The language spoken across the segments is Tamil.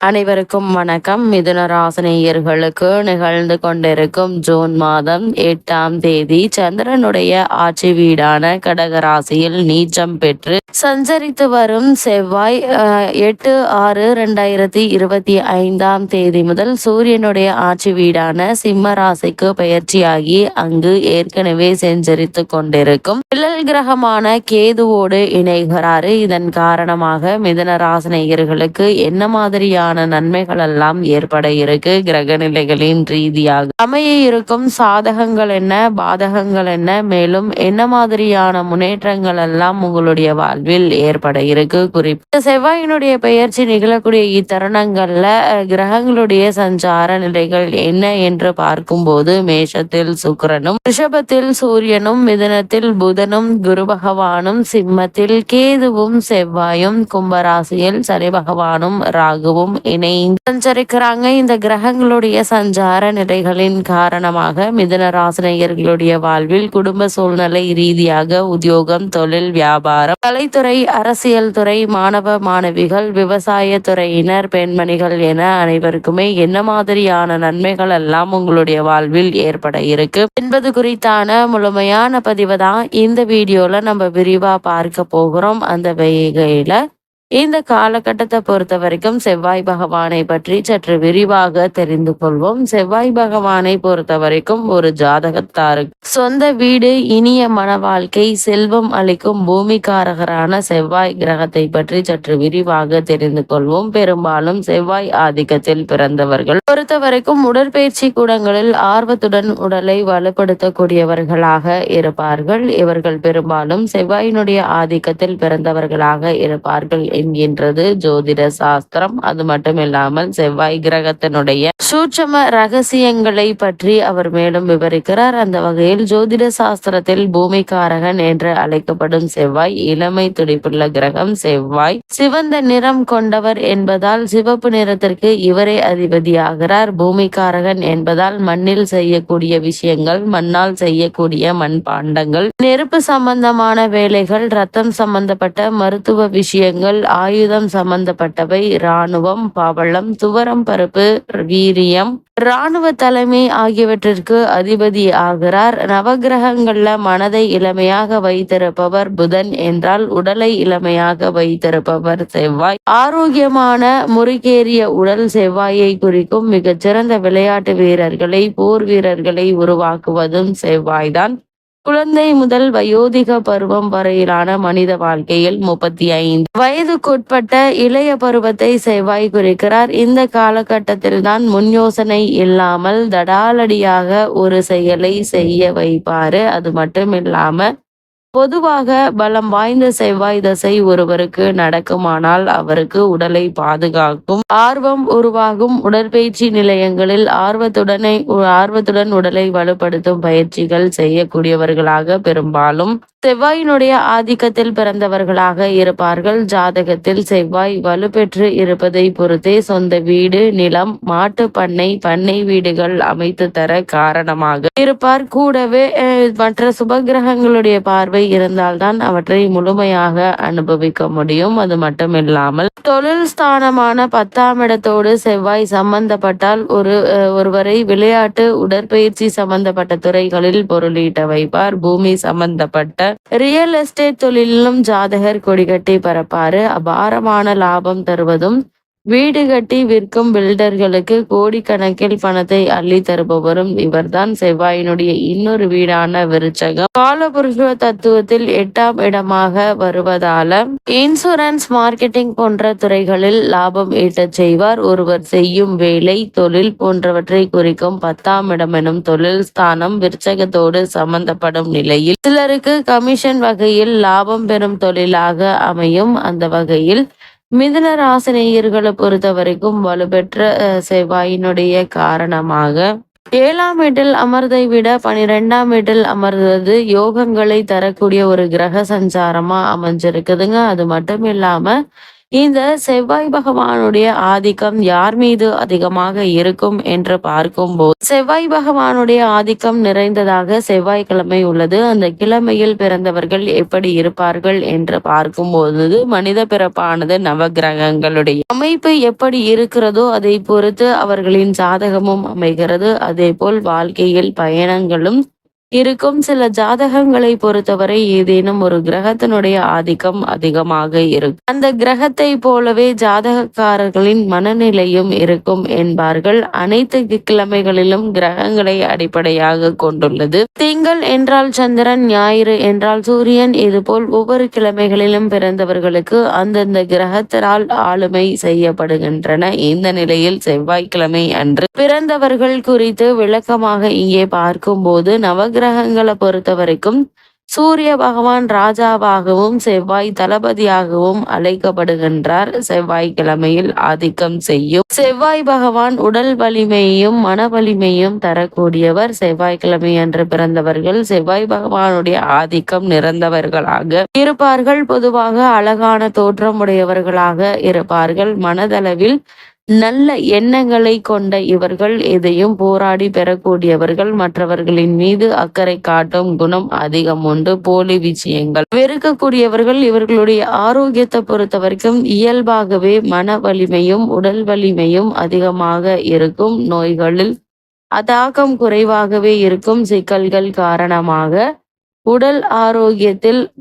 அனைவருக்கும் வணக்கம். மிதுன ராசினியர்களுக்கு நிகழ்ந்து கொண்டிருக்கும் ஜூன் மாதம் எட்டாம் தேதி சந்திரனுடைய ஆட்சி வீடான கடக ராசியில் நீச்சம் பெற்று சஞ்சரித்து வரும் செவ்வாய் எட்டு ஆறு ரெண்டாயிரத்தி இருபத்தி ஐந்தாம் தேதி முதல் சூரியனுடைய ஆட்சி வீடான சிம்ம ராசிக்கு பயிற்சியாகி அங்கு ஏற்கனவே செஞ்சரித்து கொண்டிருக்கும். பிள்ளல் கிரகமான கேதுவோடு இணைகிறாரு. இதன் காரணமாக மிதன ராசினியர்களுக்கு என்ன மாதிரியான விதமான நன்மைகள் எல்லாம் ஏற்பட இருக்கு. கிரக நிலைகளின் ரீதியாக அமைய இருக்கும் சாதகங்கள் என்ன பாதகங்கள் என்ன? மேலும் என்ன மாதிரியான முன்னேற்றங்கள் எல்லாம் உங்களுடைய வாழ்வில் ஏற்பட இருக்கு? குறிப்பு செவ்வாயினுடைய பெயர்ச்சி நிகழக்கூடிய இத்தருணங்கள்ல கிரகங்களுடைய சஞ்சார நிலைகள் என்ன என்று பார்க்கும்போது மேஷத்தில் சுக்கரனும் ரிஷபத்தில் சூரியனும் மிதனத்தில் புதனும் குரு பகவானும் சிம்மத்தில் கேதுவும் செவ்வாயும் கும்பராசியில் சனி பகவானும் ராகுவும் இணைந்து சஞ்சரிக்கிறாங்க. இந்த கிரகங்களுடைய சஞ்சார நிலைகளின் காரணமாக மிதன ராசினியர்களுடைய வாழ்வில் குடும்ப சூழ்நிலை ரீதியாக உத்தியோகம் தொழில் வியாபாரம் கலைத்துறை அரசியல் துறை மாணவ மாணவிகள் விவசாய துறையினர் பெண்மணிகள் என அனைவருக்குமே என்ன மாதிரியான நன்மைகள் எல்லாம் உங்களுடைய வாழ்வில் ஏற்பட இருக்கு என்பது குறித்தான முழுமையான பதிவு தான் இந்த வீடியோல நம்ம விரிவா பார்க்க போகிறோம். அந்த வகையில இந்த காலகட்டத்தை பொறுத்த வரைக்கும் செவ்வாய் பகவானை பற்றி சற்று விரிவாக தெரிந்து கொள்வோம். செவ்வாய் பகவானை பொறுத்த வரைக்கும் ஒரு ஜாதகத்தாருக்கு சொந்த வீடு இனிய மன வாழ்க்கை செல்வம் அளிக்கும் பூமிக்காரகரான செவ்வாய் கிரகத்தை பற்றி சற்று விரிவாக தெரிந்து கொள்வோம். பெரும்பாலும் செவ்வாய் ஆதிக்கத்தில் பிறந்தவர்கள். பொறுத்த வரைக்கும் உடற்பயிற்சி கூடங்களில் ஆர்வத்துடன் உடலை வலுப்படுத்தக்கூடியவர்களாக இருப்பார்கள். இவர்கள் பெரும்பாலும் செவ்வாயினுடைய ஆதிக்கத்தில் பிறந்தவர்களாக இருப்பார்கள் என்கின்றது ஜோதிட சாஸ்திரம். அது மட்டும் இல்லாமல் செவ்வாய் கிரகத்தினுடைய சூட்சம ரகசியங்களை பற்றி அவர் மேலும் விவரிக்கிறார். அந்த வகையில் ஜோதிட சாஸ்திரத்தில் பூமிக்காரகன் என்று அழைக்கப்படும் செவ்வாய் இளமை துடிப்புள்ள கிரகம் செவ்வாய் சிவந்த நிறம் கொண்டவர் என்பதால் சிவப்பு நிறத்திற்கு இவரே அதிபதியாகிறார். பூமிக்காரகன் என்பதால் மண்ணில் செய்யக்கூடிய விஷயங்கள் மண்ணால் செய்யக்கூடிய மண்பாண்டங்கள் நெருப்பு சம்பந்தமான வேலைகள் ரத்தம் சம்பந்தப்பட்ட மருத்துவ விஷயங்கள் ஆயுதம் சம்பந்தப்பட்டவை. இராணுவம் பவளம் துவரம் பருப்பு வீரியம். இராணுவ தலைமை ஆகியவற்றிற்கு அதிபதி ஆகிறார். நவகிரகங்கள்ல மனதை இளமையாக வைத்திருப்பவர் புதன் என்றால் உடலை இளமையாக வைத்திருப்பவர் செவ்வாய். ஆரோக்கியமான முறுகேறிய உடல் செவ்வாயை குறிக்கும் மிகச்சிறந்த விளையாட்டு வீரர்களை போர் வீரர்களை உருவாக்குவதும் செவ்வாய்தான். குழந்தை முதல் வயோதிக பருவம் வரையிலான மனித வாழ்க்கையில் முப்பத்தி ஐந்து. வயதுக்குட்பட்ட இளைய பருவத்தை செவ்வாய் குறிக்கிறார். இந்த காலகட்டத்தில் தான் முன் யோசனை இல்லாமல் தடாலடியாக ஒரு செயலை செய்ய வைப்பாரு. அது மட்டும் இல்லாம பொதுவாக பலம் வாய்ந்த செவ்வாய் தசை ஒருவருக்கு நடக்குமானால் அவருக்கு உடலை பாதுகாக்கும். ஆர்வம் உருவாகும் உடற்பயிற்சி நிலையங்களில் ஆர்வத்துடனே ஆர்வத்துடன் உடலை வலுப்படுத்தும் பயிற்சிகள் செய்யக்கூடியவர்களாக பெரும்பாலும் செவ்வாயினுடைய ஆதிக்கத்தில் பிறந்தவர்களாக இருப்பார்கள். ஜாதகத்தில் செவ்வாய் வலுப்பெற்று இருப்பதை பொறுத்தே சொந்த வீடு நிலம் மாட்டு பண்ணை பண்ணை வீடுகள் அமைத்து தர காரணமாக இருப்பார். கூடவே மற்ற சுபகிரகங்களுடைய பார்வை இருந்தால்தான் அவற்றை முழுமையாக அனுபவிக்க முடியும். அது மட்டும் இல்லாமல் தொழில் ஸ்தானமான பத்தாம் இடத்தோடு செவ்வாய் சம்பந்தப்பட்டால் ஒரு ஒருவரை விளையாட்டு உடற்பயிற்சி சம்பந்தப்பட்ட துறைகளில் பொருளீட்ட வைப்பார். பூமி சம்பந்தப்பட்ட ரியல் எஸ்டேட் தொழிலிலும் ஜாதகர் கொடிகட்டி பரப்பாரு அபாரமான லாபம் தருவதும் வீடு கட்டி விற்கும் பில்டர்களுக்கு கோடிக்கணக்கில் பணத்தை அள்ளி தருபவரும் இவர்தான் செவ்வாயினுடைய இன்னொரு வீடான விருச்சகம். காலபுருஷ தத்துவத்தில் எட்டாம் இடமாக வருவதால இன்சூரன்ஸ் மார்க்கெட்டிங் போன்ற துறைகளில் லாபம் ஈட்டச் செய்வார். ஒருவர் செய்யும் வேலை தொழில் போன்றவற்றை குறிக்கும் பத்தாம் இடம் எனும் தொழில் ஸ்தானம் விருச்சகத்தோடு சம்பந்தப்படும் நிலையில் சிலருக்கு கமிஷன் வகையில் லாபம் பெறும் தொழிலாக அமையும். அந்த வகையில் மிதுன ராசினியர்களை பொறுத்த வரைக்கும் வலுப்பெற்ற செவ்வாயினுடைய காரணமாக ஏழாம் வீட்டில் அமர்தை விட பனிரெண்டாம் வீட்டில் அமர்ந்தது யோகங்களை தரக்கூடிய ஒரு கிரக சஞ்சாரமா அமைஞ்சிருக்குதுங்க. அது மட்டும் இல்லாம இந்த செவ்வாய் பகவானுடைய ஆதிக்கம் யார் மீது அதிகமாக இருக்கும் என்று பார்க்கும்போது செவ்வாய் பகவானுடைய ஆதிக்கம் நிறைந்ததாக செவ்வாய்க்கிழமை உள்ளது. அந்த கிழமையில் பிறந்தவர்கள் எப்படி இருப்பார்கள் என்று பார்க்கும்போது மனித பிறப்பானது நவகிரகங்களுடைய அமைப்பு எப்படி இருக்கிறதோ அதை பொறுத்து அவர்களின் ஜாதகமும் அமைகிறது. அதே போல் வாழ்க்கையில் பயணங்களும் இருக்கும் சில ஜாதகங்களை பொறுத்தவரை ஏதேனும் ஒரு கிரகத்தினுடைய ஆதிக்கம் அதிகமாக இருக்கும். அந்த கிரகத்தை போலவே ஜாதகக்காரர்களின் மனநிலையும் இருக்கும் என்பார்கள். அனைத்து கிழமைகளிலும் கிரகங்களை அடிப்படையாக கொண்டுள்ளது. திங்கள் என்றால் சந்திரன் ஞாயிறு என்றால் சூரியன் இதுபோல் ஒவ்வொரு கிழமைகளிலும் பிறந்தவர்களுக்கு அந்தந்த கிரகத்தினால் ஆளுமை செய்யப்படுகின்றன. இந்த நிலையில் செவ்வாய்க்கிழமை அன்று பிறந்தவர்கள் குறித்து விளக்கமாக இங்கே பார்க்கும்போது நவ கிரகங்களை பொறுத்த வரைக்கும் சூரிய பகவான் ராஜாவாகவும் செவ்வாய் தளபதியாகவும் அழைக்கப்படுகின்றார். செவ்வாய் கிழமையில் ஆதிக்கம் செய்யும். செவ்வாய் பகவான் உடல் வலிமையும் மன வலிமையும் தரக்கூடியவர். செவ்வாய்க்கிழமை அன்று பிறந்தவர்கள் செவ்வாய் பகவானுடைய ஆதிக்கம் நிறந்தவர்களாக இருப்பார்கள். பொதுவாக அழகான தோற்றம் உடையவர்களாக இருப்பார்கள். மனதளவில் நல்ல எண்ணங்களை கொண்ட இவர்கள் எதையும் போராடி பெறக்கூடியவர்கள். மற்றவர்களின் மீது அக்கறை காட்டும் குணம் அதிகம் உண்டு. போலி விஷயங்கள். வெறுக்கக்கூடியவர்கள் இவர்களுடைய ஆரோக்கியத்தை பொறுத்த வரைக்கும் இயல்பாகவே மன வலிமையும் உடல் வலிமையும் அதிகமாக இருக்கும் நோய்களில். அதாக்கம் குறைவாகவே இருக்கும் சிக்கல்கள் காரணமாக உடல் ஆரோக்கியத்தில்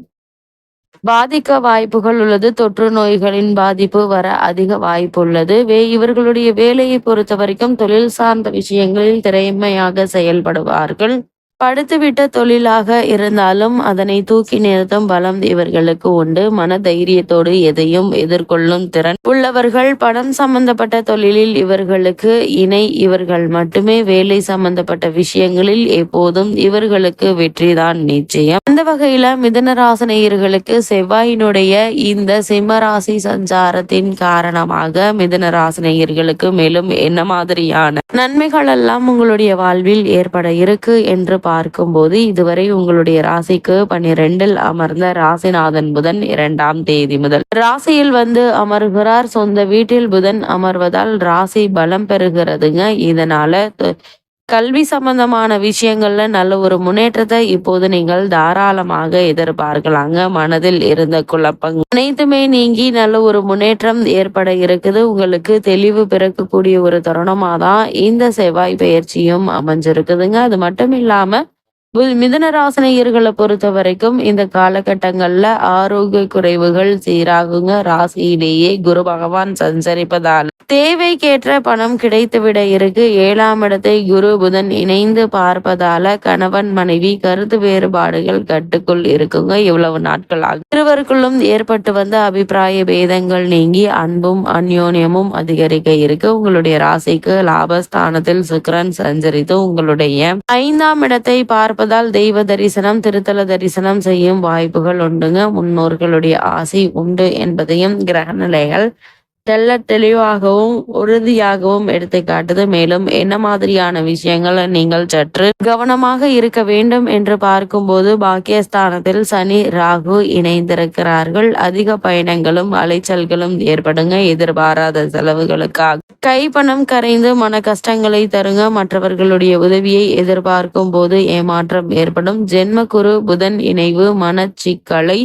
பாதிக்க வாய்ப்புகள் உள்ளது. தொற்று நோய்களின் பாதிப்பு வர அதிக வாய்ப்பு உள்ளது வே இவர்களுடைய வேலையை பொறுத்த வரைக்கும் தொழில் சார்ந்த விஷயங்களில் திறமையாக செயல்படுவார்கள். படுத்துவிட்ட தொழிலாக இருந்தாலும் அதனை தூக்கி நிறுத்தும் பலம் இவர்களுக்கு உண்டு. மன தைரியத்தோடு எதையும் எதிர்கொள்ளும் திறன் உள்ளவர்கள். பணம் சம்பந்தப்பட்ட தொழிலில் இவர்களுக்கு இணை. இவர்கள் மட்டுமே வேலை சம்பந்தப்பட்ட விஷயங்களில் எப்போதும் இவர்களுக்கு வெற்றிதான் நிச்சயம். அந்த வகையில மிதனராசனையர்களுக்கு செவ்வாயினுடைய இந்த சிம்மராசி சஞ்சாரத்தின் காரணமாக மிதனராசனையர்களுக்கு மேலும் என்ன மாதிரியான நன்மைகள் எல்லாம் உங்களுடைய வாழ்வில் ஏற்பட இருக்கு என்று பார்க்கும்போது இதுவரை உங்களுடைய ராசிக்கு பன்னிரெண்டில் அமர்ந்த ராசிநாதன் புதன் இரண்டாம் தேதி முதல். ராசியில் வந்து அமர்கிறார். சொந்த வீட்டில் புதன் அமர்வதால் ராசி பலம் பெறுகிறதுங்க. இதனால கல்வி சம்பந்தமான விஷயங்கள்ல நல்ல ஒரு முன்னேற்றத்தை இப்போது நீங்கள் தாராளமாக எதிர்பார்க்கலாங்க மனதில் இருந்த குழப்பங்கள் அனைத்துமே நீங்கி நல்ல ஒரு முன்னேற்றம் ஏற்பட இருக்குது. உங்களுக்கு தெளிவு பிறக்கக்கூடிய ஒரு தருணமா தான் இந்த செவ்வாய் பயிற்சியும் அமைஞ்சிருக்குதுங்க. அது மட்டும் இல்லாம மிதனராசனையர்களை பொறுத்த வரைக்கும் இந்த காலகட்டங்கள்ல ஆரோக்கிய குறைவுகள் சீராகுங்க. ராசியிலேயே குரு பகவான் சஞ்சரிப்பதால் தேவைக்கேற்ற பணம் கிடைத்துவிட இருக்கு. ஏழாம் இடத்தை குரு புதன் இணைந்து பார்ப்பதால கணவன் மனைவி கருத்து வேறுபாடுகள் கட்டுக்குள் இருக்குங்க. இவ்வளவு நாட்களாக இருவருக்குள்ளும் ஏற்பட்டு வந்த அபிப்பிராய பேதங்கள் நீங்கி அன்பும் அந்யோன்யமும் அதிகரிக்க இருக்கு. உங்களுடைய ராசிக்கு லாபஸ்தானத்தில் சுக்கரன் சஞ்சரித்து உங்களுடைய ஐந்தாம் இடத்தை பார்ப்பது இருப்பதால் தெய்வ தரிசனம் திருத்தல தரிசனம் செய்யும் வாய்ப்புகள் உண்டுங்க. முன்னோர்களுடைய ஆசை உண்டு என்பதையும் கிரக நிலைகள் தெல்ல தெளிவாகவும் உறுதியாகவும் எடுத்து காட்டுது மேலும் என்ன மாதிரியான விஷயங்களை நீங்கள் சற்று கவனமாக இருக்க வேண்டும் என்று பார்க்கும்போது பாக்கியஸ்தானத்தில் சனி ராகு இணைந்திருக்கிறார்கள். அதிக பயணங்களும் அலைச்சல்களும் ஏற்படுங்க. எதிர்பாராத செலவுகளுக்காக. கைப்பணம் கரைந்து மன கஷ்டங்களை தருங்க. மற்றவர்களுடைய உதவியை எதிர்பார்க்கும் போது ஏமாற்றம் ஏற்படும். ஜென்ம குரு புதன் இணைவு மனச்சிக்கலை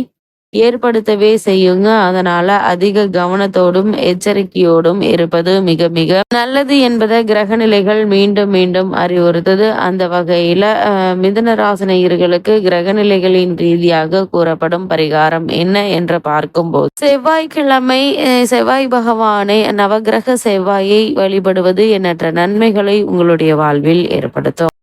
ஏற்படுத்தவே செய்யுங்க. அதனால அதிக கவனத்தோடும் எச்சரிக்கையோடும் இருப்பது மிக மிக நல்லது என்பதை கிரக நிலைகள் மீண்டும் மீண்டும் அறிவுறுத்தது. அந்த வகையில மிதன ராசனையர்களுக்கு கிரக நிலைகளின் ரீதியாக கூறப்படும் பரிகாரம் என்ன என்று பார்க்கும்போது செவ்வாய்க்கிழமை செவ்வாய் பகவானை நவகிரக செவ்வாயை வழிபடுவது எண்ணற்ற நன்மைகளை உங்களுடைய வாழ்வில் ஏற்படுத்தும்.